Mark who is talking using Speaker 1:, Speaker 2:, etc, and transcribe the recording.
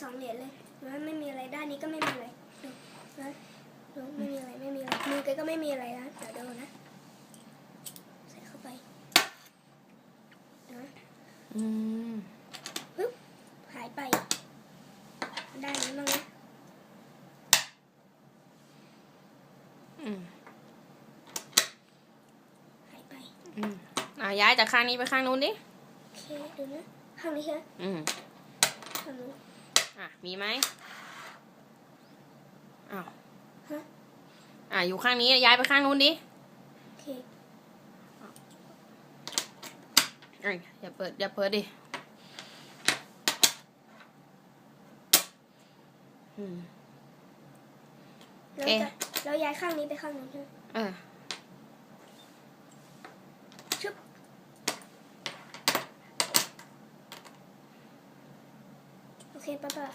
Speaker 1: สองเหรียญเลยแล้วไม่มีอะไรด้านนี้ก็ไม่มีอะไรดูนะดูไม่มีอะไรไม่มีอะไรมือแกก็ไม่มีอะไรนะเดี๋ยวดูนะใส่เข้าไปนะ
Speaker 2: อืม
Speaker 1: ปึ๊บหายไป ได้านนี้บ้างนะ
Speaker 2: อืม
Speaker 1: หายไป
Speaker 2: อืมอะย้ายจากข้างนี้ไปข้างนู้นดิ
Speaker 1: โอเคดูนะข้างนี้ใช่ไหม
Speaker 2: อืม
Speaker 1: ข้างนู้น
Speaker 2: อะ มีไหมอ้าว
Speaker 1: ฮะ
Speaker 2: อะ อยู่ข้างนี้ ย้ายไปข้างนู้นดิ
Speaker 1: โอเค
Speaker 2: เอ้ยอย่าเปิด อย่าเปิดดิอืม
Speaker 1: แล้ว
Speaker 2: โอเค
Speaker 1: จะเราย้ายข้างนี้ไปข้างนู้นใช่ไหม
Speaker 2: เออ
Speaker 1: papá,